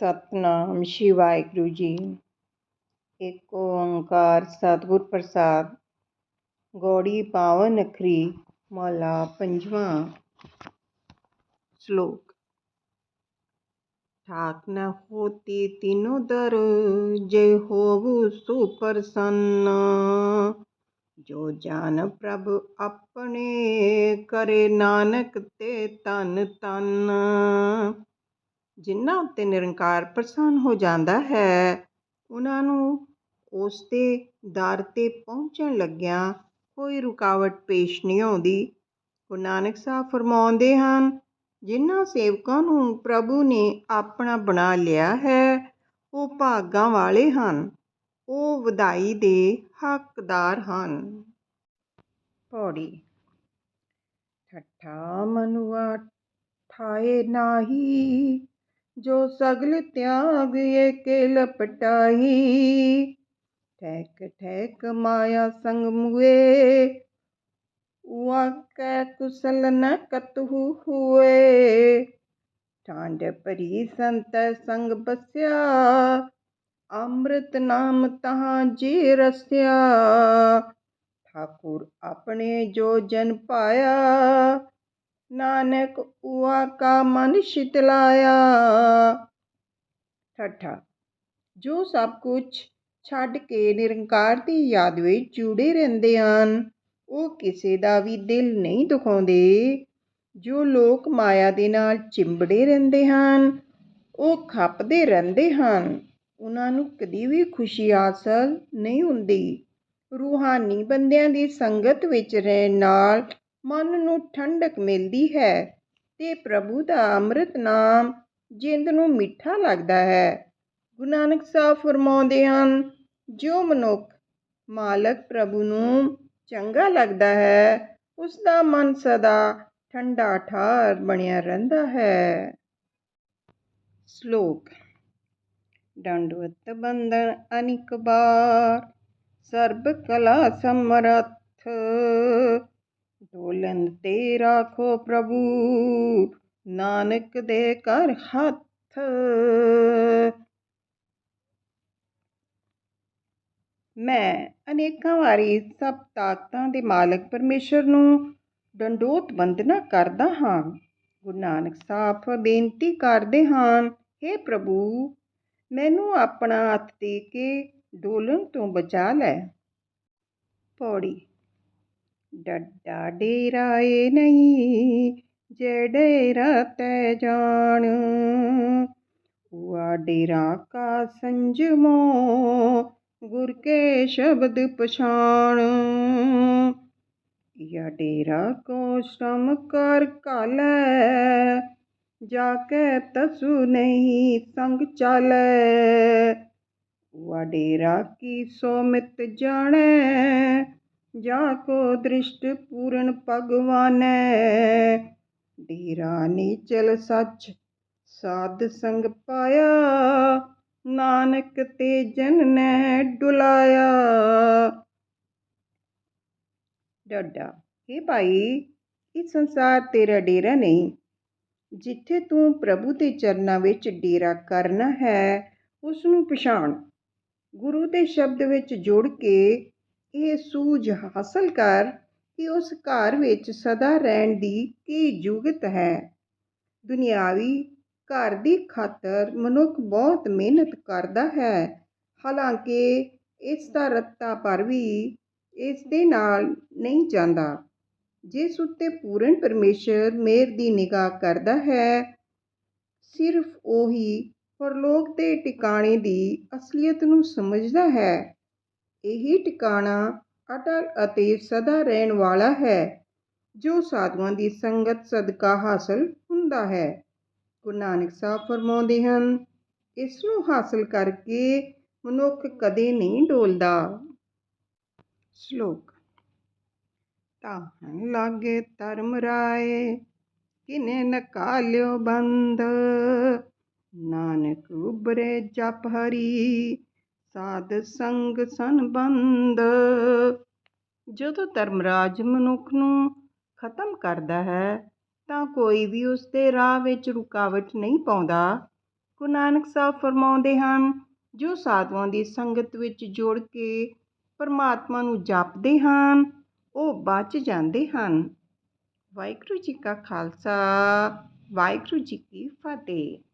ਸਤਨਾਮ ਸ਼੍ਰੀ ਵਾਹਿਗੁਰੂ ਜੀ। ਏਕ ਓੰਕਾਰ ਸਤਿਗੁਰ ਪ੍ਰਸਾਦ। ਗੌੜੀ ਪਾਵਨ ਅਖਰੀ ਮਹਲਾ ਪੰਜਵਾਂ ਸ਼ਲੋਕ। ਠਾਕ ਨ ਹੋਤੀ ਤਿਨੋ ਦਰ, ਜੇ ਹੋਵੂ ਸੁਪਰਸੰਨ। ਜੋ ਜਾਨ ਪ੍ਰਭ ਆਪਣੇ ਕਰੇ ਨਾਨਕ ਤੇ ਤਨ ਤਨ। ਜਿਨ੍ਹਾਂ ਉੱਤੇ ਨਿਰੰਕਾਰ ਪ੍ਰਸੰਨ ਹੋ ਜਾਂਦਾ ਹੈ, ਉਹਨਾਂ ਨੂੰ ਉਸ ਦੇ ਦਰ ਤੇ ਪਹੁੰਚਣ ਲੱਗਿਆਂ ਕੋਈ ਰੁਕਾਵਟ ਪੇਸ਼ ਨਹੀਂ ਆਉਂਦੀ। ਗੁਰੂ ਨਾਨਕ ਸਾਹਿਬ ਫਰਮਾਉਂਦੇ ਹਨ, ਜਿਨ੍ਹਾਂ ਸੇਵਕਾਂ ਨੂੰ ਪ੍ਰਭੂ ਨੇ ਆਪਣਾ ਬਣਾ ਲਿਆ ਹੈ, ਉਹ ਭਾਗਾਂ ਵਾਲੇ ਹਨ, ਉਹ ਵਧਾਈ ਦੇ ਹੱਕਦਾਰ ਹਨ। ਪੌੜੀ। ਠੱਠਾ ਮਨੁਆ ਠਾਏ ਨਾਹੀ ਜੋ ਸਗਲ ਤਿਆਗ ਏਕੇ ਲਪਟਾਈ। ਠੈਕ ਠੈਕ ਮਾਇਆ ਸੰਗ ਮੁਏ ਉਆ ਕੈ ਕੁਸਲ ਨ ਕਤਹੂ ਹੋਏ। ਠਾਂਡ ਭਰੀ ਸੰਤ ਸੰਗ ਬਸਿਆ, ਅੰਮ੍ਰਿਤ ਨਾਮ ਤਹਾਂ ਜੀ ਰਸਿਆ। ਠਾਕੁਰ ਆਪਣੇ ਜੋ ਜਨ ਪਾਇਆ ਨਾਨਕ ਉਆ ਕਾ ਮਨ ਸ਼ਿਤਲਾਇਆ ਠੱਠਾ। ਜੋ ਸਭ ਕੁਝ ਛੱਡ ਕੇ ਨਿਰੰਕਾਰ ਦੀ ਯਾਦ ਵਿੱਚ ਜੁੜੇ ਰਹਿੰਦੇ ਹਨ, ਉਹ ਕਿਸੇ ਦਾ ਵੀ ਦਿਲ ਨਹੀਂ ਦੁਖਾਉਂਦੇ। ਜੋ ਲੋਕ ਮਾਇਆ ਦੇ ਨਾਲ ਚਿੰਬੜੇ ਰਹਿੰਦੇ ਹਨ, ਉਹ ਖੱਪਦੇ ਰਹਿੰਦੇ ਹਨ। ਉਹਨਾਂ ਨੂੰ ਕਦੀ ਵੀ ਖੁਸ਼ੀ ਹਾਸਲ ਨਹੀਂ ਹੁੰਦੀ। ਰੂਹਾਨੀ ਬੰਦਿਆਂ ਦੀ ਸੰਗਤ ਵਿੱਚ ਰਹਿਣ ਨਾਲ ਮਨ ਨੂੰ ਠੰਡਕ ਮਿਲਦੀ ਹੈ ਅਤੇ ਪ੍ਰਭੂ ਦਾ ਅੰਮ੍ਰਿਤ ਨਾਮ ਜਿੰਦ ਨੂੰ ਮਿੱਠਾ ਲੱਗਦਾ ਹੈ। ਗੁਰੂ ਨਾਨਕ ਸਾਹਿਬ ਫਰਮਾਉਂਦੇ ਹਨ, ਜੋ ਮਨੁੱਖ ਮਾਲਕ ਪ੍ਰਭੂ ਨੂੰ ਚੰਗਾ ਲੱਗਦਾ ਹੈ ਉਸ ਦਾ ਮਨ ਸਦਾ ਠੰਡਾ ਠਾਰ ਬਣਿਆ ਰਹਿੰਦਾ ਹੈ। ਸ਼ਲੋਕ ਦੰਡਵਤ ਬੰਧਨ ਅਨਿਕ ਬਾਰ, ਸਰਬ ਕਲਾ ਸਮਰੱਥ ਢੋਲਨ ਤੇ ਰਾਖੋ ਪ੍ਰਭੂ, ਨਾਨਕ ਦੇ ਕਰ ਹੱਥ। ਮੈਂ ਅਨੇਕਾਂ ਵਾਰੀ ਸਭ ਤਾਕਤਾਂ ਦੇ ਮਾਲਕ ਪਰਮੇਸ਼ਰ ਨੂੰ ਡੰਡੋਤ ਵੰਦਨਾ ਕਰਦਾ ਹਾਂ। ਗੁਰੂ ਨਾਨਕ ਸਾਹਿਬ ਬੇਨਤੀ ਕਰਦੇ ਹਾਂ हे ਪ੍ਰਭੂ, ਮੈਨੂੰ ਆਪਣਾ ਹੱਥ ਦੇ ਕੇ ਡੋਲਣ ਤੋਂ ਬਚਾ ਲੈ। ਪੌੜੀ ਡੱਡਾ ਡੇਰਾਏ ਨਹੀਂ ਜੇ ਡੇਰਾ ਤੈ ਜਾਣ। ਉਆ ਡੇਰਾ ਕਾ ਸੰਜਮੋ, ਗੁਰ ਕੇ ਸ਼ਬਦ ਪਛਾਣ। ਯਾ ਡੇਰਾ ਕੋ ਸ਼ਮ ਕਰ ਕਾਲੈ ਜਾ ਕੇ ਤਸੂ ਨਹੀਂ ਸੰਗ ਚਾਲੈ। ਵਾ ਡੇਰਾ ਕੀ ਸੋ ਮਿਤ ਜਾਣੈ ਜਾ ਕੋ ਦ੍ਰਿਸ਼ਟ ਪੂਰਨ ਭਗਵਾਨੈ? ਨੀਚਲ ਸੱਚ ਸਾਧ ਸੰਗ ਪਾਇਆ, ਨਾਨਕ ਤੇ ਜਨ ਨੇ ਡੁਲਾਇਆ। ਡੱਡਾ हे ਭਾਈ, ਇਸ ਸੰਸਾਰ ਤੇਰਾ ਡੇਰਾ ਨਹੀਂ, ਜਿੱਥੇ ਤੂੰ ਪ੍ਰਭੂ ਦੇ ਚਰਨਾਂ ਵਿੱਚ ਡੇਰਾ ਕਰਨਾ ਹੈ ਉਸ ਨੂੰ ਪਛਾਣ। ਗੁਰੂ ਦੇ ਸ਼ਬਦ ਵਿੱਚ ਜੁੜ ਕੇ ਇਹ ਸੂਝ ਹਾਸਲ ਕਰ ਕਿ ਉਸ ਘਰ ਵਿੱਚ ਸਦਾ ਰਹਿਣ ਦੀ ਕੀ ਜੁਗਤ ਹੈ। ਦੁਨਿਆਵੀ ਘਰ ਦੀ ਖਾਤਰ ਮਨੁੱਖ ਬਹੁਤ ਮਿਹਨਤ ਕਰਦਾ ਹੈ। ਹਾਲਾਂਕਿ ਇਸ ਦਾ ਰੱਤਾ ਪਰ ਵੀ ਇਸ ਦੇ ਨਾਲ ਨਹੀਂ ਜਾਂਦਾ। ਜਿਸ ਉੱਤੇ ਪੂਰਨ ਪਰਮੇਸ਼ਰ ਮੇਰ ਦੀ ਨਿਗਾਹ ਕਰਦਾ ਹੈ, ਸਿਰਫ ਉਹੀ ਪਰਲੋਕ ਦੇ ਟਿਕਾਣੇ ਦੀ ਅਸਲੀਅਤ ਨੂੰ ਸਮਝਦਾ ਹੈ। ਇਹੀ ਟਿਕਾਣਾ ਅਟਲ ਅਤੇ ਸਦਾ ਰਹਿਣ ਵਾਲਾ ਹੈ, ਜੋ ਸਾਧੂਆਂ ਦੀ ਸੰਗਤ ਸਦਕਾ ਹਾਸਲ ਹੁੰਦਾ ਹੈ। ਗੁਰੂ ਨਾਨਕ ਸਾਹਿਬ ਫਰਮਾਉਂਦੇ ਹਨ ਇਸ ਨੂੰ ਹਾਸਲ ਕਰਕੇ ਮਨੁੱਖ ਕਦੇ ਨਹੀਂ ਡੋਲਦਾ। ਸ਼ਲੋਕ ਤਾਹਨ ਲਾਗੇ ਧਰਮ ਰਾਏ, ਕਿਨੇ ਨਕਾਲਿਓ ਬੰਦ। ਨਾਨਕ ਉਬਰੇ ਜਪ ਹਰੀ ਸਾਧ ਸੰਗ ਸੰਬੰਧ। ਜਦੋਂ ਧਰਮਰਾਜ ਮਨੁੱਖ ਨੂੰ ਖਤਮ ਕਰਦਾ ਹੈ, ਤਾਂ ਕੋਈ ਵੀ ਉਸ ਦੇ ਰਾਹ ਵਿੱਚ ਰੁਕਾਵਟ ਨਹੀਂ ਪਾਉਂਦਾ। ਗੁਰੂ ਨਾਨਕ ਸਾਹਿਬ ਫਰਮਾਉਂਦੇ ਹਨ, ਜੋ ਸਾਧੂਆਂ ਦੀ ਸੰਗਤ ਵਿੱਚ ਜੁੜ ਕੇ ਪਰਮਾਤਮਾ ਨੂੰ ਜਪਦੇ ਹਨ, ਉਹ ਬਚ ਜਾਂਦੇ ਹਨ। ਵਾਹਿਗੁਰੂ ਜੀ ਕਾ ਖਾਲਸਾ, ਵਾਹਿਗੁਰੂ ਜੀ ਕੀ ਫਤਿਹ।